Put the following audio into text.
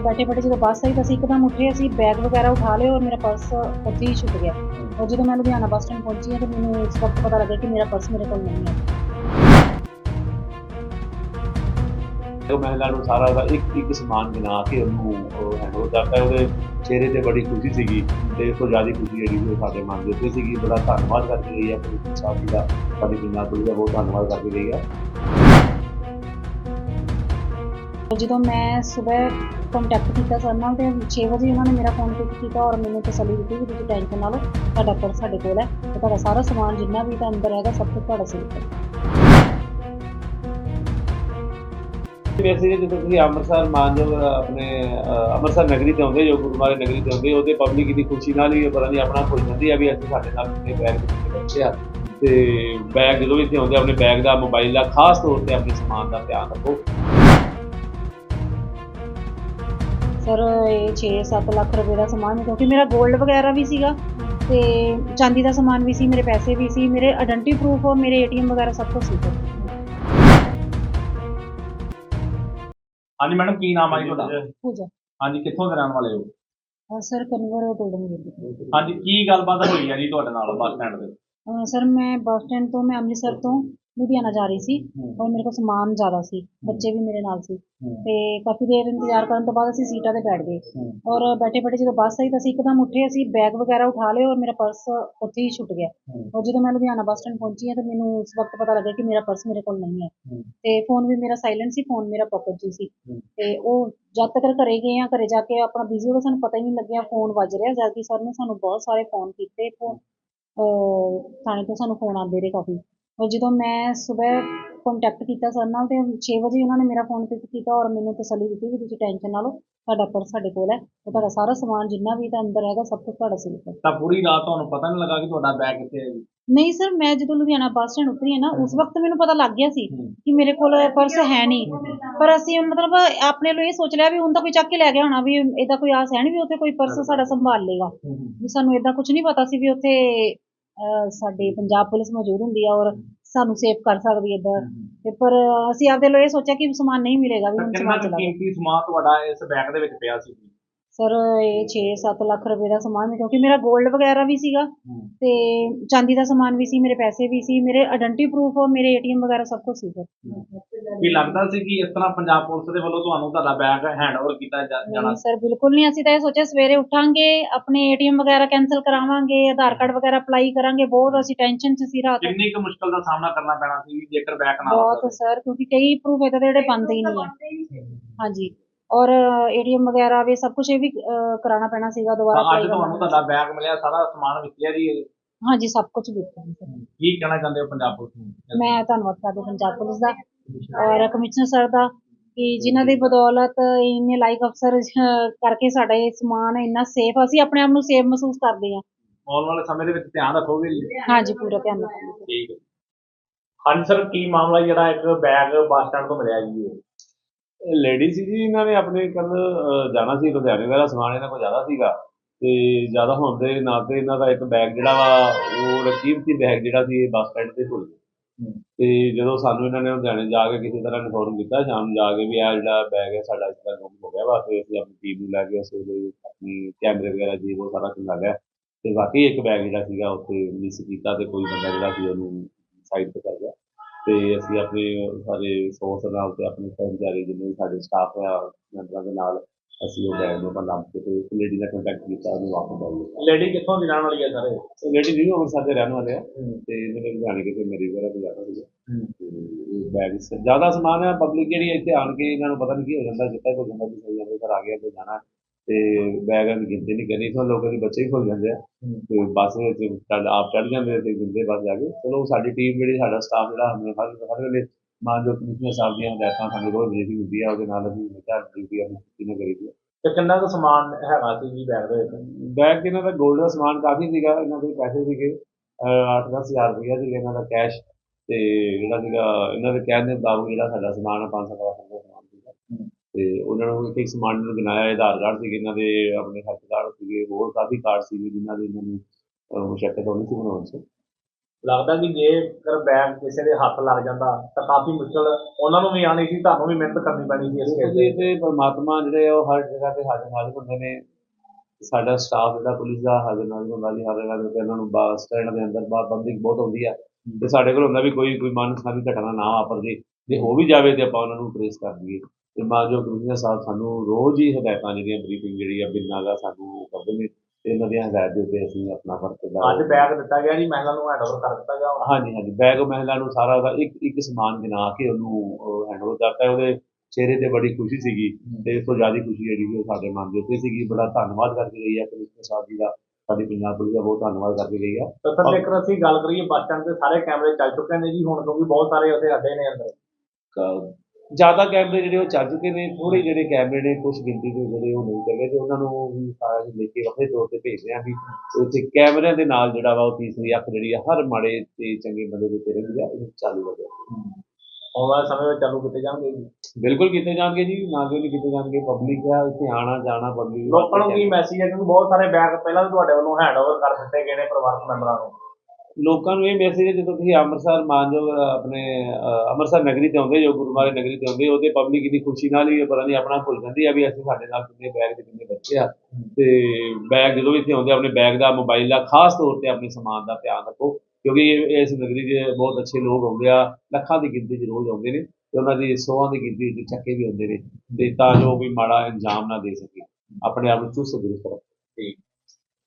ਬੈਠੇ ਬੈਠੇ ਜਦੋਂ ਬੱਸ ਆਈ ਤਾਂ ਅਸੀਂ ਇੱਕਦਮ ਉੱਠੇ, ਅਸੀਂ ਬੈਗ ਵਗੈਰਾ ਉਠਾ ਲਏ ਔਰ ਮੇਰਾ ਪਰਸ ਉੱਥੇ ਹੀ ਛੁੱਟ ਗਿਆ। ਔਰ ਜਦੋਂ ਮੈਂ ਲੁਧਿਆਣਾ ਬੱਸ ਸਟੈਂਡ ਪਹੁੰਚੀ ਹਾਂ ਤਾਂ ਮੈਨੂੰ ਇਸ ਵਕਤ ਪਤਾ ਲੱਗਾ ਕਿ ਮੇਰਾ ਪਰਸ ਮੇਰੇ ਕੋਲ ਨਹੀਂ ਹੈ। ਉਹ ਮਹਿਲਾ ਨੂੰ ਸਾਰਾ ਉਹਦਾ ਇੱਕ ਇੱਕ ਸਮਾਨ ਬਣਾ ਕੇ ਉਹਨੂੰ ਹੈਂਡਓਵਰ ਕਰਤਾ ਉਹਦੇ ਚਿਹਰੇ ਤੇ ਬੜੀ ਖੁਸ਼ੀ ਸੀਗੀ। ਤੇ ਇਸ ਤੋਂ ਜ਼ਿਆਦਾ ਖੁਸ਼ੀ ਜਿਹੜੀ ਸੀ ਉਹ ਸਾਡੇ ਮਨ ਦੇ ਉੱਤੇ ਸੀਗੀ। ਬੜਾ ਧੰਨਵਾਦ ਕਰਕੇ ਗਈ ਹੈ ਪੁਲਿਸ ਸਾਹਿਬ ਜੀ ਦਾ, ਸਾਡੀ ਪੰਜਾਬ ਪੁਲਿਸ ਦਾ ਬਹੁਤ ਧੰਨਵਾਦ ਕਰਕੇ ਗਈ ਹੈ ਔਰ ਜਦੋਂ ਮੈਂ ਸਵੇਰ ਕੰਟੈਕਟ ਕੀਤਾ ਸਰ ਨਾਲ ਤੇ 6 ਵਜੇ ਉਹਨਾਂ ਨੇ ਮੇਰਾ ਫੋਨ ਪਿਕ ਕੀਤਾ ਔਰ ਮੈਨੂੰ ਤਸੱਲੀ ਦਿੱਤੀ ਕਿ ਤੁਸੀਂ ਟੈਨਸ਼ਨ ਨਾ ਲਓ ਤੁਹਾਡਾ ਪਰਸ ਸਾਡੇ ਕੋਲ ਹੈ ਤੇ ਤੁਹਾਡਾ ਸਾਰਾ ਸਮਾਨ ਜਿੰਨਾ ਵੀ ਤਾਂ ਅੰਦਰ ਹੈਗਾ ਸਭ ਕੁਝ ਤੁਹਾਡਾ ਸਿਰ ਤੇ ਵੈਸੇ ਜਦੋਂ ਤੁਸੀਂ ਅੰਮ੍ਰਿਤਸਰ ਮਾਨਜੋ ਆਪਣੇ ਅਹ, ਅੰਮ੍ਰਿਤਸਰ ਨਗਰੀ ਤੇ ਆਉਂਦੇ ਜੋ ਗੁਰਮਾਰੇ ਨਗਰੀ ਤੇ ਆਉਂਦੇ ਉਹਦੇ ਪਬਲਿਕ ਦੀ ਖੁਸ਼ੀ ਨਾਲ ਹੀ ਪਤਾ ਨਹੀਂ ਆਪਣਾ ਖੁਸ਼ ਜਾਂਦੀ ਆ ਵੀ ਅਸੀਂ ਸਾਡੇ ਨਾਲ ਕਿੰਨੇ ਬੈਗ ਵਿੱਚ ਬੈਠੇ ਆ। ਤੇ ਬੈਗ ਜਦੋਂ ਵੀ ਇੱਥੇ ਆਉਂਦੇ ਆਪਣੇ ਬੈਗ ਦਾ ਮੋਬਾਈਲ ਦਾ ਖਾਸ ਤੌਰ ਤੇ ਆਪਣੇ ਸਮਾਨ ਦਾ ਧਿਆਨ ਰੱਖੋ। ਸਰ ਇਹ 6-7 ਲੱਖ ਰੁਪਏ ਦਾ ਸਮਾਨ ਹੈ ਕਿਉਂਕਿ ਮੇਰਾ 골ਡ ਵਗੈਰਾ ਵੀ ਸੀਗਾ ਤੇ ਚਾਂਦੀ ਦਾ ਸਮਾਨ ਵੀ ਸੀ ਮੇਰੇ ਪੈਸੇ ਵੀ ਸੀ ਮੇਰੇ ਆਇਡੈਂਟੀ ਪ੍ਰੂਫ ਔਰ ਮੇਰੇ ਏਟੀਐਮ ਵਗੈਰਾ ਸਭ ਕੁਝ ਸੀ ਸਰ ਹਾਂਜੀ ਮੈਡਮ ਕੀ ਨਾਮ ਆ ਜੀ ਤੁਹਾਡਾ? ਪੂਜਾ। ਹਾਂਜੀ ਕਿੱਥੋਂ ਦੇ ਰਹਿਣ ਵਾਲੇ ਹੋ? ਸਰ ਕਨਵਰ ਗੋਲਡਨ ਗੇਟ ਹਾਂਜੀ ਕੀ ਗੱਲਬਾਤ ਹੋਈ ਹੈ ਜੀ ਤੁਹਾਡੇ ਨਾਲ ਬੱਸ ਸਟੈਂਡ ਤੇ ਸਰ ਮੈਂ ਬੱਸ ਸਟੈਂਡ ਤੋਂ ਮੈਂ ਅੰਮ੍ਰਿਤਸਰ ਤੋਂ ਲੁਧਿਆਣਾ ਜਾ ਰਹੀ ਸੀ ਔਰ ਮੇਰੇ ਕੋਲ ਸਮਾਨ ਜ਼ਿਆਦਾ ਸੀ ਬੱਚੇ ਵੀ ਮੇਰੇ ਨਾਲ ਸੀ। ਤੇ ਕਾਫੀ ਦੇਰ ਇੰਤਜ਼ਾਰ ਕਰਨ ਤੋਂ ਬਾਅਦ ਅਸੀਂ ਸੀਟਾਂ ਤੇ ਬੈਠ ਗਏ। ਔਰ ਬੈਠੇ ਬੈਠੇ ਜਦੋਂ ਬੱਸ ਆਈ ਤਾਂ ਅਸੀਂ ਇੱਕਦਮ ਉੱਠੇ ਅਸੀਂ ਬੈਗ ਵਗੈਰਾ ਉਠਾ ਲਏ ਔਰ ਮੇਰਾ ਪਰਸ ਉੱਥੇ ਹੀ ਛੁੱਟ ਗਿਆ। ਔਰ ਜਦੋਂ ਮੈਂ ਲੁਧਿਆਣਾ ਬੱਸ ਸਟੈਂਡ ਪਹੁੰਚੀ ਹਾਂ ਤਾਂ ਮੈਨੂੰ ਉਸ ਵਕਤ ਪਤਾ ਲੱਗਾ ਕਿ ਮੇਰਾ ਪਰਸ ਮੇਰੇ ਕੋਲ ਨਹੀਂ ਹੈ। ਤੇ ਫੋਨ ਵੀ ਮੇਰਾ ਸਾਇਲੈਂਟ ਸੀ ਫੋਨ ਮੇਰਾ ਪਾਕਟ 'ਚ ਸੀ। ਤੇ ਉਹ ਜਦ ਤੱਕ ਘਰੇ ਗਏ ਆ ਘਰੇ ਜਾ ਕੇ ਆਪਣਾ ਬਿਜ਼ੀ ਹੋ ਗਏ ਸਾਨੂੰ ਪਤਾ ਹੀ ਨਹੀਂ ਲੱਗਿਆ ਫੋਨ ਵੱਜ ਰਿਹਾ। ਜਦ ਕਿ ਸਰ ਨੇ ਸਾਨੂੰ ਬਹੁਤ ਸਾਰੇ ਫੋਨ ਕੀਤੇ। ਥਾਣੇ ਤੋਂ ਸਾਨੂੰ ਫੋਨ ਆਉਂਦੇ ਰਹੇ ਕਾਫੀ। ਔਰ ਜਦੋਂ ਮੈਂ ਸਵੇਰ ਕੰਟੈਕਟ ਕੀਤਾ ਸਰ ਨਾਲ ਤੇ 6 ਵਜੇ ਉਹਨਾਂ ਨੇ ਮੇਰਾ ਫੋਨ ਪਿਕ ਕੀਤਾ ਔਰ ਮੈਨੂੰ ਤਸੱਲੀ ਦਿੱਤੀ ਕਿ ਤੁਸੀਂ ਟੈਨਸ਼ਨ ਨਾ ਲਓ ਤੁਹਾਡਾ ਪਰਸ ਸਾਡੇ ਕੋਲ ਹੈ ਤੇ ਤੁਹਾਡਾ ਸਾਰਾ ਸਮਾਨ ਜਿੰਨਾ ਵੀ ਤਾਂ ਅੰਦਰ ਹੈਗਾ ਸਭ ਕੁਝ ਤੁਹਾਡਾ ਸਿਰ ਤੇ ਪੂਰੀ ਰਾਤ ਤੁਹਾਨੂੰ ਪਤਾ ਨਹੀਂ ਲੱਗਾ ਕਿ ਤੁਹਾਡਾ ਬੈਗ ਕਿੱਥੇ ਹੈ ਜੀ? ਨਹੀਂ ਸਰ ਮੈਂ ਜਦੋਂ ਲੁਧਿਆਣਾ ਬੱਸ ਸਟੈਂਡ ਉਤਰੀ ਹੈ ਨਾ ਉਸ ਵਕਤ ਮੈਨੂੰ ਪਤਾ ਲੱਗ ਗਿਆ ਸੀ ਕਿ ਮੇਰੇ ਕੋਲ ਪਰਸ ਹੈ ਨਹੀਂ ਪਰ ਅਸੀਂ ਮਤਲਬ ਆਪਣੇ ਲਈ ਇਹ ਸੋਚ ਲਿਆ ਵੀ ਹੁਣ ਤਾਂ ਕੋਈ ਚੱਕ ਕੇ ਲੈ ਗਿਆ ਹੋਣਾ ਵੀ ਇਹਦਾ ਕੋਈ ਆਸ ਹੈ ਨਹੀਂ ਵੀ ਉੱਥੇ ਕੋਈ ਪਰਸ ਸਾਡਾ ਸੰਭਾਲ ਲੇਗਾ ਵੀ ਸਾਨੂੰ ਇਦਾਂ ਕੁਝ ਨਹੀਂ ਪਤਾ ਸੀ ਵੀ ਉੱਥੇ ਸਾਡੇ ਪੰਜਾਬ ਪੁਲਿਸ ਮੌਜੂਦ ਹੁੰਦੀ ਆ ਔਰ ਸਾਨੂੰ ਸੇਫ ਕਰ ਸਕਦੀ ਹੈ ਇਦਾਂ। ਤੇ ਪਰ ਅਸੀਂ ਆਪਦੇ ਲਈ ਇਹ ਸੋਚਿਆ ਕਿ ਸਮਾਨ ਨਹੀਂ ਮਿਲੇਗਾ ਵੀ ਹੁਣ ਕਿੰਨਾ ਸਮਾਨ ਕੁ ਚਲਾ ਗਿਆ ਕੀਮਤੀ ਸਮਾਨ ਤੁਹਾਡਾ ਇਸ ਬੈਗ ਦੇ ਵਿੱਚ ਪਿਆ ਸੀ? ਸਰ ਇਹ 6-7 ਲੱਖ ਰੁਪਏ ਦਾ ਸਮਾਨ ਹੈ ਕਿਉਂਕਿ ਮੇਰਾ 골ਡ ਵਗੈਰਾ ਵੀ ਸੀਗਾ ਤੇ ਚਾਂਦੀ ਦਾ ਸਮਾਨ ਵੀ ਸੀ ਮੇਰੇ ਪੈਸੇ ਵੀ ਸੀ ਮੇਰੇ ਆਇਡੈਂਟੀ ਪ੍ਰੂਫ ਔਰ ਮੇਰੇ ਏਟੀਐਮ ਵਗੈਰਾ ਸਭ ਕੁਝ ਸੀ ਸਰ ਕੀ ਲੱਗਦਾ ਸੀ ਕਿ ਇਸ ਤਰ੍ਹਾਂ ਪੰਜਾਬ ਪੁਲਿਸ ਦੇ ਵੱਲੋਂ ਤੁਹਾਨੂੰ ਤੁਹਾਡਾ ਬੈਗ ਹੈਂਡਓਵਰ ਕੀਤਾ ਜਾ- ਜਾਣਾ ਨਹੀਂ ਸਰ ਬਿਲਕੁਲ ਨਹੀਂ। ਅਸੀਂ ਤਾਂ ਇਹ ਸੋਚਿਆ ਸਵੇਰੇ ਉੱਠਾਂਗੇ ਆਪਣੇ ਏਟੀਐਮ ਵਗੈਰਾ ਕੈਨਸਲ ਕਰਾਵਾਂਗੇ ਆਧਾਰ ਕਾਰਡ ਵਗੈਰਾ ਅਪਲਾਈ ਕਰਾਂਗੇ ਬਹੁਤ ਅਸੀਂ ਟੈਨਸ਼ਨ 'ਚ ਸੀ ਰਾਤ। ਕਿੰਨੀ ਕੁ ਮੁਸ਼ਕਲ ਦਾ ਸਾਹਮਣਾ ਕਰਨਾ ਪੈਣਾ ਸੀ ਜੇਕਰ ਬੈਗ ਨਾ ਬਹੁਤ ਹੁੰਦਾ ਸਰ ਕਿਉਂਕਿ ਕਈ ਪ੍ਰੂਫ ਇਹਦੇ ਜਿਹੜੇ ਬੰਦੇ ਹੀ ਨਹੀਂ ਹਾਂਜੀ। ਔਰ ਏਟੀਐਮ ਵਗੈਰਾ ਵੀ ਸਭ ਕੁਝ ਇਹ ਵੀ ਅਹ, ਕਰਾਉਣਾ ਪੈਣਾ ਸੀਗਾ ਦੁਬਾਰਾ ਤਾਂ ਅੱਜ ਤੁਹਾਨੂੰ ਕਰਨਾ। ਤੁਹਾਡਾ ਬੈਗ ਮਿਲਿਆ ਸਾਰਾ ਸਮਾਨ ਹੈ ਜੀ ਹਾਂਜੀ ਸਭ ਕੁਝ ਦਿੱਤਾ ਜੀ। ਕੀ ਕਹਿਣਾ ਚਾਹੁੰਦੇ ਹੋ ਪੰਜਾਬ ਪੁਲਿਸ ਨੂੰ? ਮੈਂ ਧੰਨਵਾਦ ਕਰਦੀ ਪੰਜਾਬ ਪੁਲਿਸ ਦਾ ਔਰ ਕਮਿਸ਼ਨਰ ਸਰ ਦਾ ਕਿ ਜਿਨ੍ਹਾਂ ਦੀ ਬਦੌਲਤ ਇੰਨੇ ਲਾਈਕ ਅਫਸਰ ਅਹ, ਕਰਕੇ ਸਾਡਾ ਇਹ ਸਮਾਨ ਇੰਨਾ ਸੇਫ ਅਸੀਂ ਆਪਣੇ ਆਪ ਨੂੰ ਸੇਫ ਮਹਿਸੂਸ ਕਰਦੇ ਹਾਂ। ਆਉਣ ਵਾਲੇ ਸਮੇਂ ਦੇ ਵਿੱਚ ਧਿਆਨ ਰੱਖੋਗੇ ਜੀ? ਹਾਂਜੀ ਪੂਰਾ ਧਿਆਨ ਰੱਖਾਂਗੇ। ਠੀਕ ਹੈ। ਹਾਂਜੀ ਸਰ ਕੀ ਮਾਮਲਾ ਜਿਹੜਾ ਇੱਕ ਬੈਗ ਬੱਸ ਸਟੈਂਡ ਤੋਂ ਮਿਲਿਆ ਜੀ ਇਹ? ਲੇਡੀ ਸੀ ਜੀ ਇਹਨਾਂ ਨੇ ਆਪਣੇ ਕੱਲ ਜਾਣਾ ਸੀ ਲੁਧਿਆਣੇ ਵਾਲਾ ਸਮਾਨ ਇਹਨਾਂ ਕੋਲ ਜ਼ਿਆਦਾ ਸੀਗਾ ਤੇ ਜ਼ਿਆਦਾ ਹੋਣ ਦੇ ਨਾਤੇ ਇਹਨਾਂ ਦਾ ਇੱਕ ਬੈਗ ਜਿਹੜਾ ਵਾ ਉਹ ਕੀਮਤੀ ਬੈਗ ਜਿਹੜਾ ਸੀ ਇਹ ਬੱਸ ਸਟੈਂਡ ਤੇ ਭੁੱਲ ਗਏ ਤੇ ਜਦੋਂ ਸਾਨੂੰ ਇਹਨਾਂ ਨੇ ਲੁਧਿਆਣੇ ਜਾ ਕੇ ਕਿਸੇ ਤਰ੍ਹਾਂ ਇਨਫੋਰਮ ਕੀਤਾ ਸ਼ਾਮ ਨੂੰ ਜਾ ਕੇ ਵੀ ਆ ਜਿਹੜਾ ਬੈਗ ਹੈ ਸਾਡਾ ਇਸ ਤਰ੍ਹਾਂ ਗੁੰਮ ਹੋ ਗਿਆ ਵਾ ਤੇ ਅਸੀਂ ਆਪਣੀ ਟੀਮ ਨੂੰ ਲੈ ਕੇ ਅਸੀਂ ਉਹਦੇ ਆਪਣੀ ਕੈਮਰੇ ਵਗੈਰਾ ਜੀ ਉਹ ਸਾਰਾ ਕੁਝ ਲਿਆ। ਤੇ ਬਾਕੀ ਇੱਕ ਬੈਗ ਜਿਹੜਾ ਸੀਗਾ ਉੱਥੇ ਮਿਸ ਕੀਤਾ ਤੇ ਕੋਈ ਬੰਦਾ ਜਿਹੜਾ ਸੀ ਉਹਨੂੰ ਸਾਈਡ ਤੇ ਕਰ ਗਿਆ। ਤੇ ਅਸੀਂ ਆਪਣੇ ਸਾਰੇ ਸੋਰਸ ਨਾਲ ਤੇ ਆਪਣੇ ਕਰਮਚਾਰੀ ਜਿੰਨੇ ਵੀ ਸਾਡੇ ਸਟਾਫ ਆ ਮੈਂਬਰਾਂ ਦੇ ਨਾਲ ਅਸੀਂ ਉਹ ਬੈਗ ਨੂੰ ਲੱਭ ਕੇ ਤੇ ਲੇਡੀ ਨਾਲ ਕੰਟੈਕਟ ਕੀਤਾ ਉਹਨੂੰ ਵਾਪਸ ਆਈ ਲੇਡੀ ਕਿੱਥੋਂ ਦੀ ਰਹਿਣ ਵਾਲੀ ਹੈ ਸਰ? ਲੇਡੀ ਨਹੀਂ ਅੰਮ੍ਰਿਤਸਰ ਦੇ ਰਹਿਣ ਵਾਲੇ ਆ ਤੇ ਮੇਰੇ ਲੁਧਿਆਣੇ ਕਿਤੇ ਮੇਰੀ ਵਗੈਰਾ ਤੋਂ ਜਾਣਾ ਸੀਗਾ ਤੇ ਬੈਗ ਜ਼ਿਆਦਾ ਸਮਾਨ ਹੈ ਪਬਲਿਕ ਜਿਹੜੀ ਇੱਥੇ ਆਣ ਕੇ ਇਹਨਾਂ ਨੂੰ ਪਤਾ ਨਹੀਂ ਕੀ ਹੋ ਜਾਂਦਾ ਜਿੱਦਾਂ ਕੋਈ ਜਾਂਦਾ ਵੀ ਸਹੀ ਅੰਮ੍ਰਿਤਸਰ ਆ ਗਿਆ ਤੇ ਜਾਣਾ। ਤੇ ਬੈਗਾਂ ਦੀ ਗਿਣਤੀ ਨਹੀਂ ਕਰਨੀ ਤਾਂ ਲੋਕਾਂ ਦੇ ਬੱਚੇ ਹੀ ਭੁੱਲ ਜਾਂਦੇ ਆ। ਤੇ ਬੱਸ ਵਿੱਚ ਚੱਲ ਆਪ ਚੜ ਜਾਂਦੇ ਤੇ ਗਿਣਦੇ ਬੱਸ ਜਾ ਕੇ। ਚਲੋ ਸਾਡੀ ਟੀਮ ਜਿਹੜੀ ਸਾਡਾ ਸਟਾਫ ਜਿਹੜਾ ਹਰ ਹਰ ਵੇਲੇ ਮਾਨਯੋਗ ਕਮਿਸ਼ਨਰ ਸਾਹਿਬ ਦੀਆਂ ਹਦਾਇਤਾਂ ਸਾਨੂੰ ਰੋਜ਼ ਮਿਲਦੀ ਹੁੰਦੀ ਆ ਉਹਦੇ ਨਾਲ ਅਸੀਂ ਹਮੇਸ਼ਾ ਡਿਊਟੀ ਆਪਣੀ ਛੁੱਟੀ ਨਾ ਕਰੀਦੀ ਆ। ਤੇ ਕਿੰਨਾ ਕੁ ਸਮਾਨ ਹੈਗਾ ਸੀ ਜੀ ਬੈਗ ਦੇ? ਵਿੱਚ ਬੈਗ ਇਹਨਾਂ ਦਾ ਗੋਲਡ ਦਾ ਸਮਾਨ ਕਾਫੀ ਸੀਗਾ ਇਹਨਾਂ ਦੇ ਪੈਸੇ ਸੀਗੇ 8-10 ਹਜ਼ਾਰ ਰੁਪਇਆ ਸੀਗਾ ਇਹਨਾਂ ਦਾ ਕੈਸ਼ ਤੇ ਜਿਹੜਾ ਸੀਗਾ ਇਹਨਾਂ ਦੇ ਕਹਿਣ ਦੇ ਮੁਤਾਬਕ ਜਿਹੜਾ ਸਾਡਾ ਸਮਾਨ ਆ 500 ਦਾ ਸਮਾਨ ਸੀਗਾ ਤੇ ਉਹਨਾਂ ਨੂੰ ਇੱਕ ਇੱਕ ਸਮਾਨ ਨੂੰ ਇਹ ਆਧਾਰ ਕਾਰਡ ਸੀਗੇ ਇਹਨਾਂ ਦੇ ਆਪਣੇ ਕਾਰਡ ਸੀਗੇ ਹੋਰ ਕਾਫੀ ਕਾਰਡ ਸੀਗੇ ਜਿਨ੍ਹਾਂ ਦੇ ਇਹਨਾਂ ਨੂੰ ਮੁਸ਼ਕਲ ਹੋਣੀ ਸੀ ਬਣਾਉਣ 'ਚ ਲੱਗਦਾ ਕਿ ਜੇਕਰ ਬੈਗ ਕਿਸੇ ਦੇ ਹੱਥ ਲੱਗ ਜਾਂਦਾ ਤਾਂ ਕਾਫੀ ਮੁਸ਼ਕਲ ਉਹਨਾਂ ਨੂੰ ਵੀ ਆਣੀ ਸੀ ਤੁਹਾਨੂੰ ਵੀ ਮਿਹਨਤ ਕਰਨੀ ਪੈਣੀ ਸੀ ਇਸ ਜੀ ਤੇ। ਪਰਮਾਤਮਾ ਜਿਹੜੇ ਉਹ ਹਰ ਜਗ੍ਹਾ ਤੇ ਹਾਜ਼ਰ ਨਾਜ਼ਰ ਹੁੰਦੇ ਨੇ। ਸਾਡਾ ਸਟਾਫ ਜਿਹੜਾ ਪੁਲਿਸ ਦਾ ਹਾਜ਼ਰ ਨਾਜ਼ਰ ਹੁੰਦਾ ਜੀ ਹਰ ਜਗ੍ਹਾ ਤੇ ਉਹਨਾਂ ਨੂੰ ਬੱਸ ਸਟੈਂਡ ਦੇ ਅੰਦਰ ਬਾਹਰ ਪਬਲਿਕ ਬਹੁਤ ਹੁੰਦੀ ਆ। ਤੇ ਸਾਡੇ ਕੋਲ ਹੁੰਦਾ ਵੀ ਕੋਈ ਕੋਈ ਮਾਨਸਨਾਮੀ ਘਟਨਾ ਨਾ ਵਾਪਰ ਜੇ ਜੇ ਹੋ ਵੀ ਜਾਵੇ ਤੇ ਆਪਾਂ ਉਹਨਾਂ ਨੂੰ ਟ੍ਰੇਸ ਕਰ ਦਈਏ। ਤੇ ਮਾਨਯੋਗ ਕਮਿਸ਼ਨਰ ਸਾਹਿਬ ਸਾਨੂੰ ਰੋਜ਼ ਹੀ ਹਦਾਇਤਾਂ ਜਿਹੜੀਆਂ ਬਰੀਫਿੰਗ ਜਿਹੜੀ ਆ ਬਿਨਾਂ ਦਾ ਸਾਨੂੰ ਕਰਦੇ ਨੇ ਤੇ ਇਹਨਾਂ ਦੀਆਂ ਹਦਾਇਤ ਦੇ ਉੱਤੇ ਅਸੀਂ ਆਪਣਾ ਫਰਜ਼ ਅਦਾ ਅੱਜ ਬੈਗ ਦਿੱਤਾ ਗਿਆ ਜੀ ਮਹਿਲਾ ਨੂੰ ਹੈਂਡਓਵਰ ਕਰ ਦਿੱਤਾ ਗਿਆ। ਹਾਂਜੀ ਹਾਂਜੀ ਬੈਗ ਮਹਿਲਾ ਨੂੰ ਸਾਰਾ ਉਹਦਾ ਇੱਕ ਇੱਕ ਸਮਾਨ ਗਿਣਾ ਕੇ ਉਹਨੂੰ ਹੈਂਡਓਵਰ ਕਰਤਾ। ਉਹਦੇ ਚਿਹਰੇ ਤੇ ਬੜੀ ਖੁਸ਼ੀ ਸੀਗੀ ਤੇ ਇਸ ਤੋਂ ਜ਼ਿਆਦਾ ਖੁਸ਼ੀ ਜਿਹੜੀ ਸੀ ਉਹ ਸਾਡੇ ਮਨ ਦੇ ਉੱਤੇ ਸੀਗੀ। ਬੜਾ ਧੰਨਵਾਦ ਕਰਕੇ ਗਈ ਹੈ ਕਮਿਸ਼ਨਰ ਸਾਹਿਬ ਜੀ ਦਾ ਸਾਡੀ ਪੰਜਾਬ ਪੁਲਿਸ ਦਾ ਬਹੁਤ ਧੰਨਵਾਦ ਕਰਕੇ ਗਈ ਹੈ ਤਾਂ ਸਰ ਜੇਕਰ ਅਸੀਂ ਗੱਲ ਕਰੀਏ ਬੱਸ ਸਟੈਂਡ ਤੇ ਸਾਰੇ ਕੈਮਰੇ ਚੱਲ ਚੁੱਕੇ ਨੇ ਜੀ ਹੁਣ ਕਿਉਂਕਿ ਬਹੁਤ ਸਾਰੇ ਉੱਥੇ ਅੱਡੇ ਨੇ ਅੰਦਰ। ਜ਼ਿਆਦਾ ਕੈਮਰੇ ਜਿਹੜੇ ਉਹ ਚੱਲ ਚੁੱਕੇ ਨੇ ਥੋੜੇ ਜਿਹੜੇ ਕੈਮਰੇ ਨੇ ਕੁਝ ਗਿਣਤੀ ਦੇ ਜਿਹੜੇ ਉਹ ਨਹੀਂ ਚੱਲੇ ਤੇ ਉਹਨਾਂ ਨੂੰ ਵੀ ਸਾਰਾ ਲੈ ਕੇ ਵੱਖਰੇ ਤੌਰ ਤੇ ਭੇਜ ਰਹੇ ਹਾਂ ਵੀ ਇੱਥੇ ਕੈਮਰਿਆਂ ਦੇ ਨਾਲ ਜਿਹੜਾ ਵਾ ਉਹ ਤੀਸਰੀ ਅੱਖ ਜਿਹੜੀ ਆ ਹਰ ਮਾੜੇ ਤੇ ਚੰਗੇ ਬੰਦੇ ਦੇ ਉੱਤੇ ਰਹਿੰਦੀ ਆ ਇਹ ਚਾਲੂ ਰਹੇ ਆਉਣ ਵਾਲੇ ਸਮੇਂ ਵਿੱਚ ਚਾਲੂ ਕੀਤੇ ਜਾਣਗੇ ਜੀ। ਬਿਲਕੁਲ ਕੀਤੇ ਜਾਣਗੇ ਜੀ ਨਾ ਕਿਉਂ ਨਹੀਂ ਕੀਤੇ ਜਾਣਗੇ ਪਬਲਿਕ ਆ ਇੱਥੇ ਆਣਾ ਜਾਣਾ ਪਬਲਿਕ ਲੋਕਾਂ ਨੂੰ ਕੀ ਮੈਸੇਜ ਹੈ? ਕਿਉਂਕਿ ਬਹੁਤ ਸਾਰੇ ਬੈਗ ਪਹਿਲਾਂ ਵੀ ਤੁਹਾਡੇ ਵੱਲੋਂ ਹੈਂਡਓਵਰ ਕਰ ਦਿੱਤੇ ਗਏ ਨੇ ਪਰਿਵਾਰਕ ਮੈਂਬਰਾਂ ਨੂੰ। ਲੋਕਾਂ ਨੂੰ ਇਹ ਮੈਸੇਜ ਹੈ ਜਦੋਂ ਤੁਸੀਂ ਅੰਮ੍ਰਿਤਸਰ ਮਾਨਯੋਗ ਆਪਣੇ ਅੰਮ੍ਰਿਤਸਰ ਨਗਰੀ ਤੇ ਆਉਂਦੇ ਜੋ ਗੁਰੂ ਮਹਾਰਾਜ ਨਗਰੀ ਤੇ ਆਉਂਦੇ ਉਹਦੇ ਪਬਲਿਕ ਦੀ ਖੁਸ਼ੀ ਨਾਲ ਹੀ ਪਤਾ ਨਹੀਂ ਆਪਣਾ ਭੁੱਲ ਜਾਂਦੀ ਆ ਵੀ ਅਸੀਂ ਸਾਡੇ ਨਾਲ ਕਿੰਨੇ ਬੈਗ ਤੇ ਕਿੰਨੇ ਬੱਚੇ ਆ। ਤੇ ਬੈਗ ਜਦੋਂ ਵੀ ਇੱਥੇ ਆਉਂਦੇ ਆਪਣੇ ਬੈਗ ਦਾ ਮੋਬਾਈਲ ਦਾ ਖਾਸ ਤੌਰ ਤੇ ਆਪਣੇ ਸਮਾਨ ਦਾ ਧਿਆਨ ਰੱਖੋ ਕਿਉਂਕਿ ਇਸ ਨਗਰੀ 'ਚ ਬਹੁਤ ਅੱਛੇ ਲੋਕ ਆਉਂਦੇ ਆ ਲੱਖਾਂ ਦੀ ਗਿਣਤੀ 'ਚ ਰੋਜ਼ ਆਉਂਦੇ ਨੇ ਤੇ ਉਹਨਾਂ ਦੀ ਸੌਆਂ ਦੀ ਗਿਣਤੀ 'ਚ ਚੱਕੇ ਵੀ ਹੁੰਦੇ ਨੇ। ਤੇ ਤਾਂ ਜੋ ਕੋਈ ਮਾੜਾ ਇੰਜਾਮ ਨਾ ਦੇ ਸਕੇ ਆਪਣੇ ਆਪ ਨੂੰ ਚੁਸਤ ਦਰੁਸਤ ਰੱਖੋ।